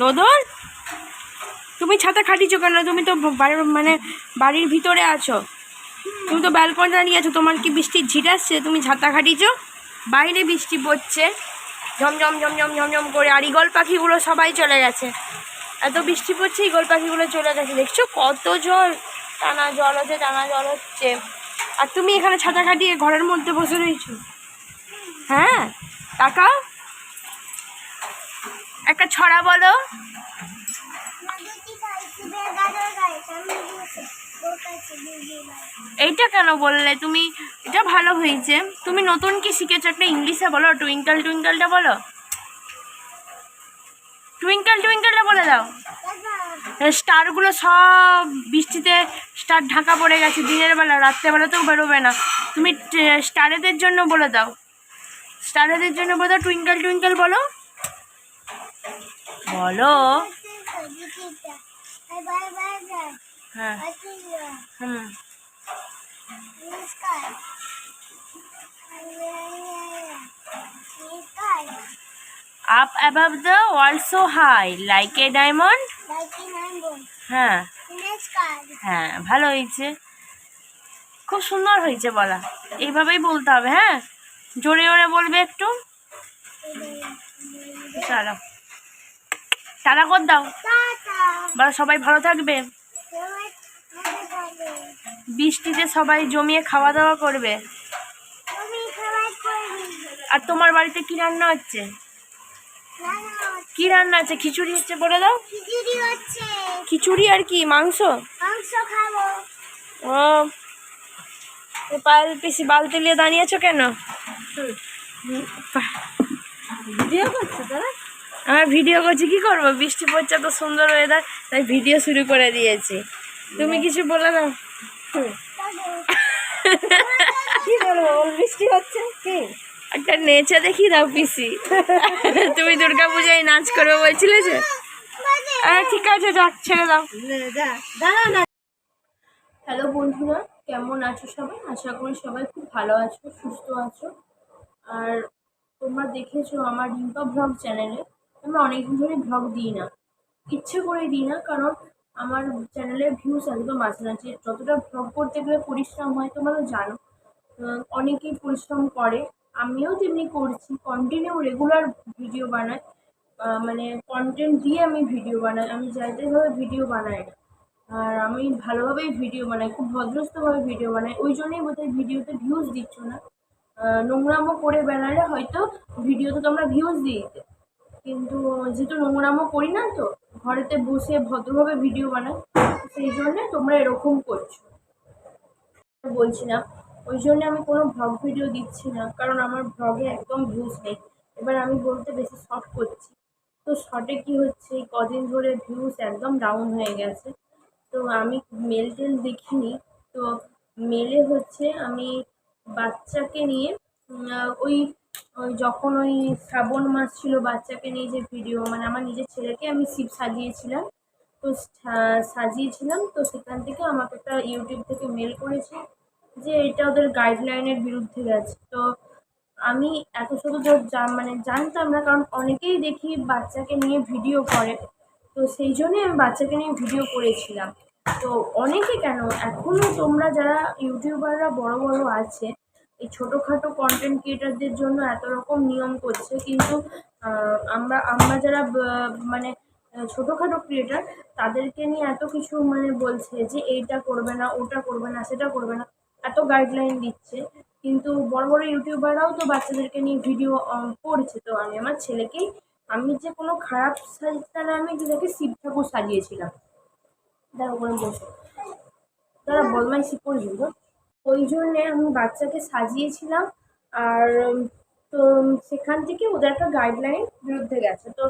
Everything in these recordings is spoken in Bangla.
দোদর? তুমি ছাতা খাটিছো কেন? তুমি তো বাড়ির মানে বাড়ির ভিতরে আছো। তুমি তো ব্যালকনি দাঁড়িয়ে আছো। তোমার কি বৃষ্টির ঝিট আসছে? তুমি ছাতা খাটিছো বাইরে বৃষ্টি পড়ছে। ঝমঝম ঝমঝম ঝমঝম করে। আর ইগল পাখিগুলো সবাই চলে গেছে। এত বৃষ্টি পড়ছে ইগল পাখিগুলো চলে গেছে। দেখছ কত জল? টানা জল হচ্ছে, টানা জল হচ্ছে। আর তুমি এখানে ছাতা খাটিয়ে ঘরের মধ্যে বসে রয়েছো। হ্যাঁ? টাকা একটা ছড়া বলো। এইটা কেন বললে? তুমি, এটা ভালো হয়েছে। তুমি নতুন কি শিখেছো? একটা ইংলিশে বলো টুইঙ্কল টুইঙ্কলটা বলো। টুইঙ্কল টুইঙ্কলটা বলে দাও। স্টারগুলো সব বৃষ্টিতে, স্টার ঢাকা পড়ে গেছে দিনের বেলা রাত্রেবেলাতেও বেরোবে না। তুমি স্টারেদের জন্য বলে দাও। স্টারেদের জন্য বলে দাও টুইঙ্কল টুইঙ্কল বলো। বলো। হ্যাঁ। হুম। The world so high like a diamond হ্যাঁ। হ্যাঁ ভালো হয়েছে। খুব সুন্দর হয়েছে বলা। এইভাবেই বলতে হবে হ্যাঁ? জোরে জোরে বলবে একটু? চলো। টাটা কর দাও। বলো সবাই ভালো থাকবে? বৃষ্টিতে সবাই জমিয়ে খাওয়া দাওয়া করবে আর তোমার বাড়িতে কি রান্না হচ্ছে? কি রান্না আছে খিচুড়ি হচ্ছে বলে দাও। খিচুড়ি আর কি? মাংস? মাংস ও পিসি বালতি নিয়ে দাঁড়িয়েছো কেন? ভিডিও করছ তোরা? আমার ভিডিও করছি কি করব? বৃষ্টি পড়ছে তো সুন্দর ওয়েদার তাই ভিডিও শুরু করে দিয়েছি। তুমি কিছু বলে দাও। কি বলব? বৃষ্টি হচ্ছে? কি? একটা নেচে দেখি দাও পিসি। তুমি দুর্গা পূজায় নাচ করবে বলছিলে যে? হ্যাঁ ঠিক আছে যাক ছেড়ে দাও। হ্যালো বন্ধুরা কেমন আছো সবাই? আশা করি সবাই খুব ভালো আছো সুস্থ আছো। আর তোমরা দেখেছ আমার রিম্পা ব্লগ চ্যানেলে। আমি অনেকদিন ধরে ব্লগ দিই না। ইচ্ছে করে দিই না, কারণ আমার চ্যানেলের ভিউজ একদম না। যে যতটা ব্লগ করতে গেলে পরিশ্রম হয়, তোমরা তো জানো অনেকেই পরিশ্রম করে। আমিও তেমনি করছি কন্টিনিউ রেগুলার ভিডিও বানাই মানে কন্টেন্ট দিয়ে আমি ভিডিও বানাই। আমি যাইতেভাবে ভিডিও বানাই না। আর আমি ভালোভাবেই ভিডিও বানাই, খুব ভদ্রস্থভাবে ভিডিও বানাই। ওই জন্যই বোধহয় ভিডিওতে ভিউজ দিচ্ছ না। নোংরামো করে বেড়ালে হয়তো ভিডিওতে তোমরা ভিউজ দিয়ে দিতে। কিন্তু যেহেতু নোংরামো করি না তো, ঘরেতে বসে ভদ্রভাবে ভিডিও বানাই, সেই জন্যে তোমরা এরকম করছ। বলছি না, ওই জন্য আমি কোনো ভ্লগ ভিডিও দিচ্ছি না, কারণ আমার ভ্লগে একদম ভিউজ নেই। এবার আমি বলতে বেশি শর্ট করছি। তো শর্টে কি হচ্ছে কদিন ধরে ভিউজ একদম ডাউন হয়ে গেছে। তো আমি মেল টেল দেখিনি, তো মেলে হচ্ছে আমি বাচ্চাকে নিয়ে ওই ওই যখন ওই শ্রাবণ মাস ছিল, বাচ্চাকে নিয়ে যে ভিডিও মানে আমার নিজের ছেলেকে আমি শিব সাজিয়েছিলাম। তো সাজিয়েছিলাম, তো সেখান থেকে আমাকে একটা ইউটিউব থেকে মেল করেছে যে এটা ওদের গাইডলাইনের বিরুদ্ধে গেছে। তো আমি এত শুধু তো জা- মানে জানতাম না, কারণ অনেকেই দেখি বাচ্চাকে নিয়ে ভিডিও করে। তো সেই জন্যই আমি বাচ্চাকে নিয়ে ভিডিও করেছিলাম। তো অনেকে কেন এখনও তোমরা যারা ইউটিউবাররা বড় বড় আছে এই ছোটোখাটো কন্টেন্ট ক্রিয়েটারদের জন্য এত রকম নিয়ম করছে, কিন্তু আমরা আমরা যারা মানে ছোটোখাটো ক্রিয়েটার তাদেরকে নিয়ে এত কিছু মানে বলছে যে এইটা করবে না, ওটা করবে না, সেটা করবে না, এত গাইডলাইন দিচ্ছে। কিন্তু বড় বড় ইউটিউবাররাও তো বাচ্চাদেরকে নিয়ে ভিডিও করছে। তো আমি আমার ছেলেকেই, আমি যে কোনো খারাপ সাজতে না আমি তাকে শিব ঠাকুর সাজিয়েছিলাম। দেখো করে বসে তারা বদমাইশি করবি গো ওই জন্যে আমি বাচ্চাকে সাজিয়েছিলাম আর তো সেখান থেকে ওদের একটা গাইডলাইন বিরুদ্ধে গেছে। তো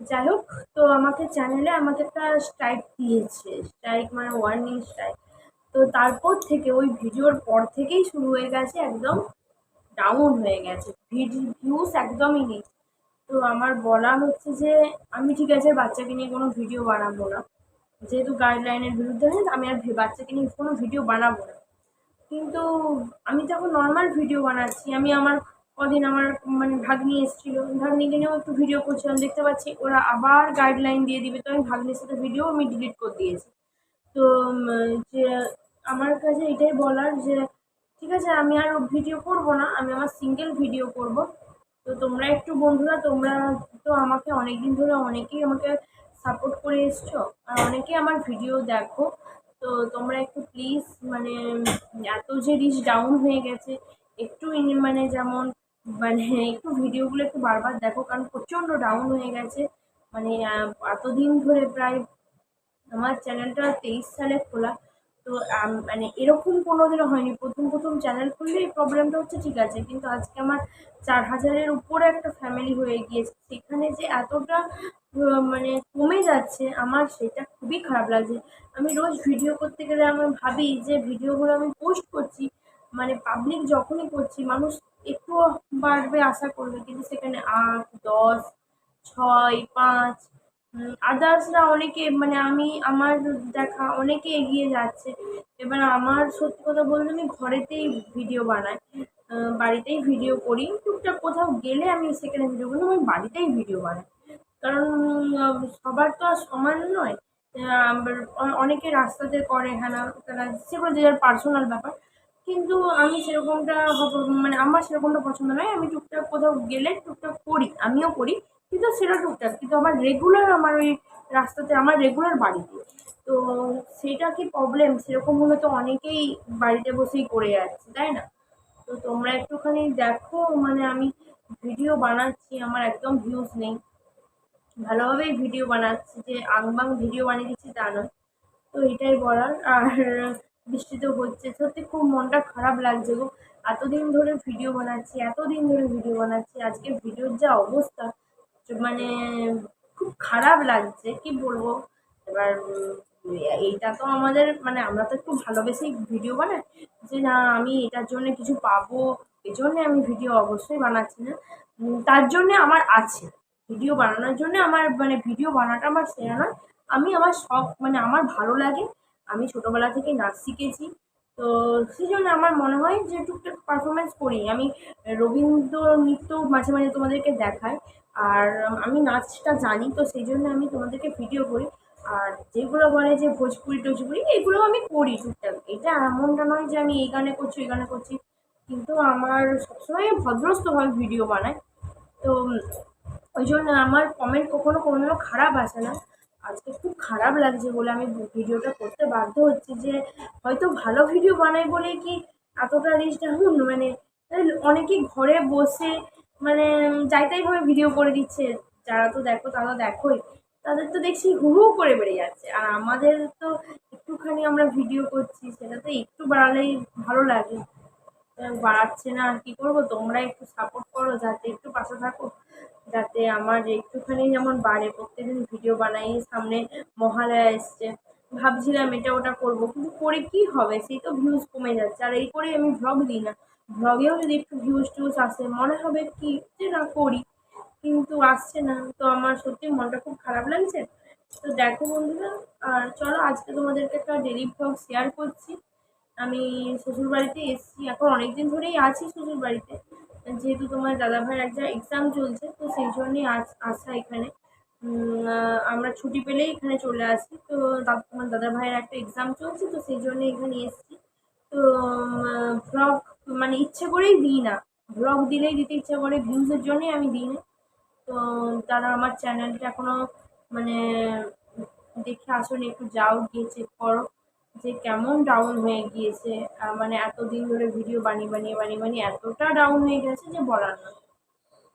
যাই হোক, তো আমাকে চ্যানেলে আমাকে একটা স্ট্রাইক দিয়েছে স্ট্রাইক মানে ওয়ার্নিং স্ট্রাইক তো তারপর থেকে, ওই ভিডিওর পর থেকেই শুরু হয়ে গেছে, একদম ডাউন হয়ে গেছে। ভিউস একদমই নেই। তো আমার বলা হচ্ছে যে, আমি ঠিক আছে, বাচ্চাকে নিয়ে কোনো ভিডিও বানাবো না। যেহেতু গাইডলাইনের বিরুদ্ধে আমি আর বাচ্চাকে নিয়ে কোনো ভিডিও বানাবো না। কিন্তু আমি তো এখন নর্মাল ভিডিও বানাচ্ছি, আমি আমার কদিন আমার মানে ভাগ্নি এসেছিল, ভাগ্নিকে নিয়েও একটু ভিডিও করছিলাম, দেখতে পাচ্ছি ওরা আবার গাইডলাইন দিয়ে দিবে, তো আমি ভাগ্নির সাথে ভিডিও আমি ডিলিট করে দিয়েছি। তো যে আমার কাছে এটাই বলার যে, ঠিক আছে, আমি আর ভিডিও করব না, আমি আমার সিঙ্গেল ভিডিও করব। তো তোমরা একটু বন্ধুরা, তোমরা তো আমাকে অনেক দিন ধরে অনেকেই আমাকে সাপোর্ট করে এসছো, আর অনেকেই আমার ভিডিও দেখো। তো তোমরা একটু প্লিজ মানে এত যে রিচ ডাউন হয়ে গেছে, একটু মানে যেমন মানে একটু ভিডিওগুলো একটু বারবার দেখো, কারণ প্রচণ্ড ডাউন হয়ে গেছে। মানে এতদিন ধরে প্রায় আমার চ্যানেলটা তেইশ সালে খোলা। তো মানে এরকম কোনোদিনও হয়নি। প্রথম প্রথম চ্যানেল খুললে এই প্রবলেমটা হচ্ছে, ঠিক আছে, কিন্তু আজকে আমার চার হাজারের উপরে একটা ফ্যামিলি হয়ে গিয়েছে। সেখানে যে এতটা মানে কমে যাচ্ছে, আমার সেটা খুবই খারাপ লাগছে। আমি রোজ ভিডিও করতে গেলে আমি ভাবি যে ভিডিওগুলো আমি পোস্ট করছি মানে পাবলিক যখনই করছি, মানুষ একটু বাড়বে আশা করবে, কিন্তু সেখানে আট, দশ, ছয়, পাঁচ আদার্সরা অনেকে মানে আমি, আমার দেখা অনেকে এগিয়ে যাচ্ছে। এবার আমার সত্যি কথা বলতে আমি ঘরেতেই ভিডিও বানাই বাড়িতেই ভিডিও করি। টুকটাক কোথাও গেলে আমি সেখানে ভিডিও করি আমি বাড়িতেই ভিডিও বানাই। কারণ সবার তো আর সমান নয়। অনেকে রাস্তাতে করে হ্যাঁ না, তারা সেগুলো যে যার পার্সোনাল ব্যাপার। কিন্তু আমি সেরকমটা মানে আমার সেরকমটা পছন্দ নয়। আমি টুকটাক কোথাও গেলে টুকটাক করি, আমিও করি। কিন্তু সেটা টুকটাক, কিন্তু আমার রেগুলার আমার ওই রাস্তাতে, আমার রেগুলার বাড়িতে তো সেটা কি প্রবলেম সেরকম হলে তো অনেকেই বাড়িতে বসেই করে যাচ্ছে, তাই না? তো তোমরা একটুখানি দেখো মানে আমি ভিডিও বানাচ্ছি, আমার একদম ভিউজ নেই। ভালোভাবেই ভিডিও বানাচ্ছি, যে আংবাং ভিডিও বানিয়ে দিচ্ছি তা নয়। তো এটাই বলার, আর বৃষ্টি তো হচ্ছে। সত্যি খুব মনটা খারাপ লাগছে গো। এতদিন ধরে ভিডিও বানাচ্ছি, এতদিন ধরে ভিডিও বানাচ্ছি, আজকে ভিডিওর যা অবস্থা মানে খুব খারাপ লাগছে, কি বলব? এবার এইটা তো আমাদের মানে আমরা তো একটু ভালোবেসেই ভিডিও বানাই। যে না, আমি এটার জন্য কিছু পাবো, এই জন্যে আমি ভিডিও অবশ্যই বানাচ্ছি না। তার জন্যে আমার আছে। ভিডিও বানানোর জন্য আমার মানে ভিডিও বানাটা আমার সেরা নয়। আমি আমার শখ মানে আমার ভালো লাগে। আমি ছোটোবেলা থেকে নাচ শিখেছি। তো সেই জন্য আমার মনে হয় যে টুকটাক পারফরমেন্স করি। আমি রবীন্দ্র নৃত্য মাঝে মাঝে তোমাদেরকে দেখাই। আর আমি নাচটা জানি, তো সেই জন্য আমি তোমাদেরকে ভিডিও করি। আর যেগুলো বলে যে ভোজপুরি টোজপুরি, এগুলো আমি করি টুকটাক। এটা এমনটা নয় যে আমি এই গানে করছি, ওই গানে করছি। কিন্তু আমার সবসময় ভদ্রস্থভাবে ভিডিও বানায় তো ওই জন্য আমার কমেন্ট কখনো কোনো খারাপ আসে না। আজকে খুব খারাপ লাগছে বলে আমি ভিডিওটা করতে বাধ্য হচ্ছি যে হয়তো ভালো ভিডিও বানাই বলে কি এতটা রিচ ডাউন মানে অনেকেই ঘরে বসে মানে যাই তাইভাবে ভিডিও করে দিচ্ছে, যারা তো দেখো তারা দেখোই, তাদের তো দেখছি হু হু করে বেড়ে যাচ্ছে। আর আমাদের তো একটুখানি আমরা ভিডিও করছি, সেটা তো একটু বাড়ালেই ভালো লাগে। বাড়াচ্ছে না, আর কী করব? তোমরা একটু সাপোর্ট করো, যাতে একটু পাশে থাকো, যাতে আমার একটুখানি যেমন বাড়ে। প্রত্যেকদিন ভিডিও বানাই, সামনে মহালয়া এসছে। ভাবছিলাম এটা ওটা করব, কিন্তু করে কি হবে? সেই তো ভিউজ কমে যাচ্ছে। আর এই করে আমি ভ্লগ দিই না। ভ্লগেও যদি একটু ভিউজ টিউজ আসে, মনে হবে কি যে না করি, কিন্তু আসছে না। তো আমার সত্যি মনটা খুব খারাপ লাগছে। তো দেখো বন্ধুরা, আর চলো আজকে তোমাদেরকে একটা ডেলি ভ্লগ শেয়ার করছি। আমি শ্বশুরবাড়িতে এসেছি, এখন অনেক দিন ধরেই আছি শ্বশুরবাড়িতে। যেহেতু তোমার দাদাভাইয়ের একটা এক্সাম চলছে, তো সেই জন্যই আস আসা এখানে। আমরা ছুটি পেলেই এখানে চলে আসি। তো তোমার দাদা ভাইয়ের একটা এক্সাম চলছে, তো সেই জন্য এখানে এসেছি। তো ভ্লগ মানে ইচ্ছে করেই দিই না। ভ্লগ দিলেই দিতে ইচ্ছা করে ভিউজের জন্যই আমি দিই না। তো তারা আমার চ্যানেলটা এখনও মানে দেখে আসুন, একটু যাও, গিয়ে চেক করো। যে কেমন ডাউন হয়ে গিয়েছে মানে এতদিন ধরে ভিডিও বানিয়ে বানিয়ে বানিয়ে বানিয়ে এতটা ডাউন হয়ে গেছে যে বলার না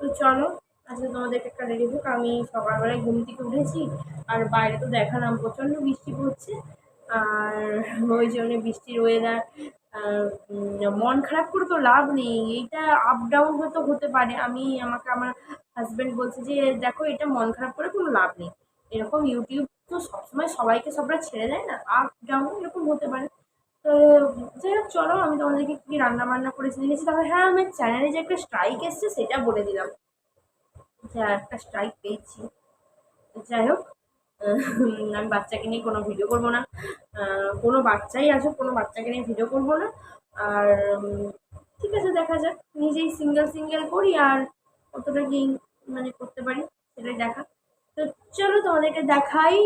তো চলো, আজকে তোমাদেরকে একটা রেডি হোক আমি সকালবেলায় ঘুম থেকে উঠেছি, আর বাইরে তো দেখালাম, প্রচণ্ড বৃষ্টি পড়ছে, আর ওই জন্য বৃষ্টির ওয়েদার মন খারাপ করে তো লাভ নেই। এইটা আপ ডাউন হয়তো হতে পারে। আমি, আমাকে আমার হাজব্যান্ড বলছে যে, দেখো, এটা মন খারাপ করে কোনো লাভ নেই। এরকম ইউটিউব তো সবসময় সবাইকে সবরা ছেড়ে দেয় না। আপ ডাউন এরকম হতে পারে। তো যাই হোক, চলো, আমি তোমাদেরকে কী রান্না বান্না করেছি জেনেছি। তবে হ্যাঁ আমার চ্যানেলে যে একটা স্ট্রাইক এসছে, সেটা বলে দিলাম। যে একটা স্ট্রাইক পেয়েছি। যাই হোক আমি বাচ্চাকে নিয়ে কোনো ভিডিও করব না। কোনো বাচ্চাই আসুক কোনো বাচ্চাকে নিয়ে ভিডিও করব না। আর ঠিক আছে, দেখা যাক। নিজেই সিঙ্গেল সিঙ্গেল করি আর কতটা কি মানে করতে পারি, সেটাই দেখা। তো চলো তোমাদেরকে দেখাই,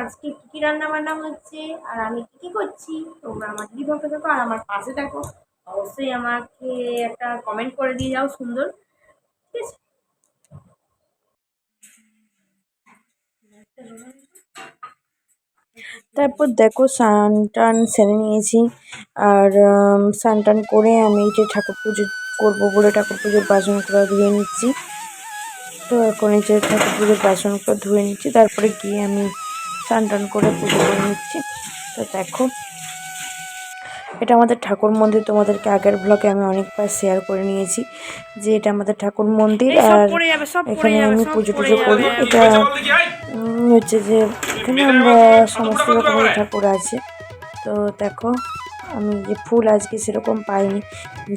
আজকে কী কী রান্না বান্না হচ্ছে, আর আমি কী কী করছি। তোমরা আমার দিদি ভক্ত থাকো, আর আমার পাশে থাকো। অবশ্যই আমাকে একটা কমেন্ট করে দিয়ে যাও সুন্দর, ঠিক আছে? তারপর দেখো, স্নান টান সেরে নিয়েছি। আর স্নান টান করে আমি যে ঠাকুর পুজো করব বলে ঠাকুর পুজোর বাসনগুলো ধুয়ে নিচ্ছি। তো এখন এই যে ঠাকুর পুজোর বাসনগুলো ধুয়ে নিচ্ছি তারপরে গিয়ে আমি স্নান টান করে পুজো করে নিচ্ছি। তো দেখো এটা আমাদের ঠাকুর মন্দির তোমাদেরকে আগের ব্লগে আমি অনেকবার শেয়ার করে নিয়েছি যে এটা আমাদের ঠাকুর মন্দির আর পড়ে যাবে সব পড়ে এখানে আমি পুজো টুজো করি। এটা হচ্ছে যে এখানে আমরা সমস্ত রকমের ঠাকুর আছে। তো দেখো আমি যে ফুল আজকে সেরকম পাইনি।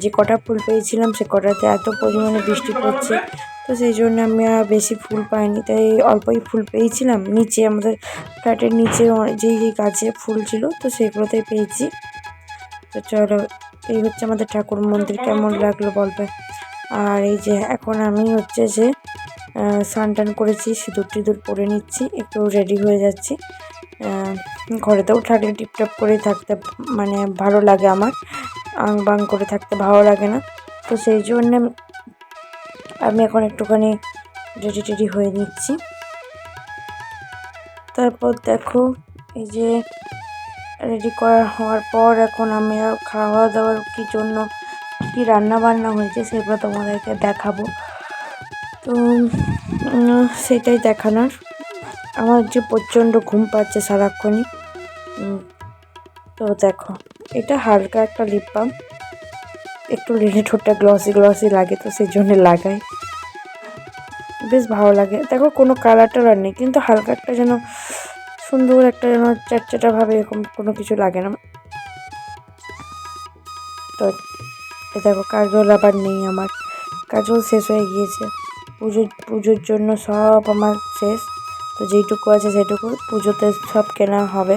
যে কটা ফুল পেয়েছিলাম সে কটাতে এত পরিমাণে বৃষ্টি পড়ছে। তো সেই জন্য আমি আর বেশি ফুল পাইনি, তাই অল্পই ফুল পেয়েছিলাম। নিচে আমাদের ফ্ল্যাটের নিচে যেই যেই গাছে ফুল ছিল, তো সেগুলোতেই পেয়েছি। তো চলো, এই হচ্ছে আমাদের ঠাকুর মন্দির, কেমন লাগল বলবে আর এই যে এখন আমি হচ্ছে যে স্নান টান করেছি, সিঁদুর টিঁদুর পরে নিচ্ছি, একটু রেডি হয়ে যাচ্ছি। ঘরেতেও থাকলে টিপটপ করে থাকতে মানে ভালো লাগে আমার। আং বাং করে থাকতে ভালো লাগে না। তো সেই জন্য আমি এখন একটুখানি রেডি টেডি হয়ে নিচ্ছি। তারপর দেখো, এই যে রেডি করা হওয়ার পর এখন আমি খাওয়া দাওয়ার কি জন্য কী রান্না বান্না হয়েছে সেগুলো তোমাদেরকে দেখাবো। তো সেটাই দেখানোর। আমার যে প্রচণ্ড ঘুম পাচ্ছে সারাক্ষণই। তো দেখো, এটা হালকা একটা লিপ বাম একটু লেনে ঠোঁটটা গ্লসি গ্লসি লাগে তো সেই জন্য লাগাই। বেশ ভালো লাগে। দেখো, কোনো কালার টালার নেই, কিন্তু হালকা একটা যেন সুন্দর একটা যেন চ্যাটচ্যাটা ভাবে এরকম কোনো কিছু লাগে না। তো দেখো, কাজল আবার নেই আমার। কাজল শেষ হয়ে গিয়েছে। পুজো পুজোর জন্য সব আমার শেষ। তো যেইটুকু আছে সেটুকু, পুজোতে সব কেনা হবে।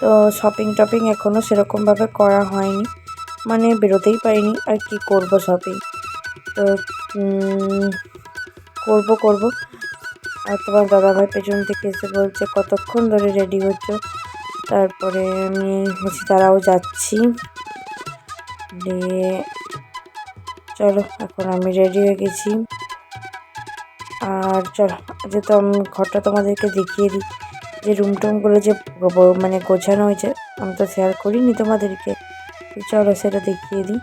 তো শপিং টপিং এখনও সেরকমভাবে করা হয়নি। মানে বেরোতেই পারিনি, আর কি করব শপিং তো করব করব। আর তোমার দাদাভাই পেছন থেকে এসে বলছে, কতক্ষণ ধরে রেডি হচ্ছ? তারপরে আমি হচ্ছে তারাও যাচ্ছি। দিয়ে চলো, এখন আমি রেডি হয়ে গেছি। আর চলো যেহেতু আমি ঘরটা তোমাদেরকে দেখিয়ে দিই। যে রুম টুমগুলো যে মানে গোছানো হয়েছে, আমি তো শেয়ার করিনি তোমাদেরকে। চলো, সেটা দেখিয়ে দিই।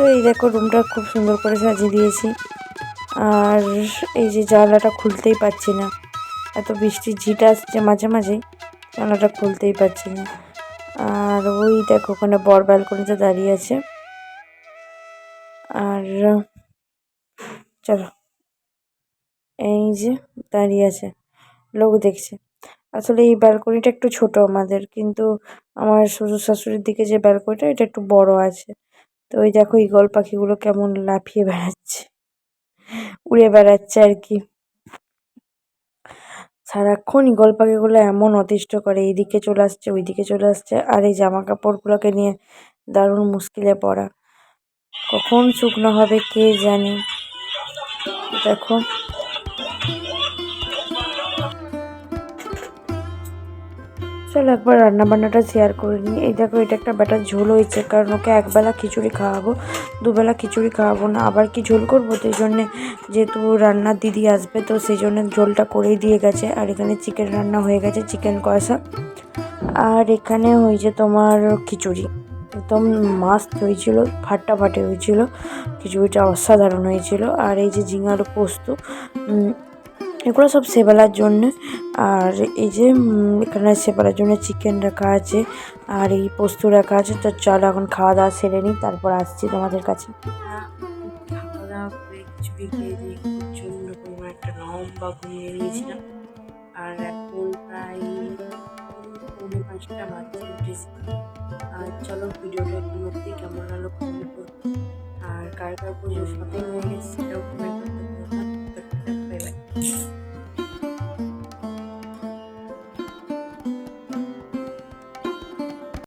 তো এই দেখো রুমটা খুব সুন্দর করে সাজিয়ে দিয়েছি। আর এই যে জানলাটা খুলতেই পারছি না। এত বৃষ্টির ঝিট আসছে মাঝে মাঝে, জানলাটা খুলতেই পারছি না। আর ওই দেখো ওখানে বর ব্যালকনিতে দাঁড়িয়ে আছে। আর চলো, এই যে দাঁড়িয়ে আছে, লোক দেখছে। আসলে এই ব্যালকনিটা একটু ছোট আমাদের, কিন্তু আমার শ্বশুর শাশুড়ির দিকে যে ব্যালকনিটা এটা একটু বড় আছে। তো ওই দেখো ঈগল পাখিগুলো কেমন লাফিয়ে বেড়াচ্ছে। উড়ে বেড়াচ্ছে আর কি। সারাক্ষণ ঈগল পাখিগুলো এমন অতিষ্ঠ করে, এইদিকে চলে আসছে, ওইদিকে চলে আসছে, আর এই জামা কাপড়গুলোকে নিয়ে দারুণ মুশকিলে পড়া। কখন শুকনো হবে কে জানে? দেখো। চলো একবার রান্না বান্নাটা শেয়ার করে নিই। এই দেখো, এটা একটা ব্যাটার ঝোল হয়েছে, কারণ ওকে একবেলা খিচুড়ি খাওয়াবো, দুবেলা খিচুড়ি খাওয়াবো না। আবার কি ঝোল করব? তো জন্যে যেহেতু রান্নার দিদি আসবে, তো সেই জন্য ঝোলটা করেই দিয়ে গেছে। আর এখানে চিকেন রান্না হয়ে গেছে, চিকেন কষা। আর এখানে হয়েছে তোমার খিচুড়ি। একদম মাস্ত হয়েছিল ফাটা ফাটে হয়েছিল। খিচুড়িটা অসাধারণ হয়েছিল। আর এই যে ঝিঙার পোস্ত এগুলো সব সেবেলার জন্য। আর এই যে এখানে সেবেলার জন্য চিকেন রাখা আছে, আর এই পোস্ত রাখা আছে। তো চলো এখন খাওয়া দাওয়া সেরে নিই, তারপর আসছি তোমাদের কাছে। আর চলো আর কার কার শপিং হয়ে গেছে সেটাও করতে পারো বাই বাই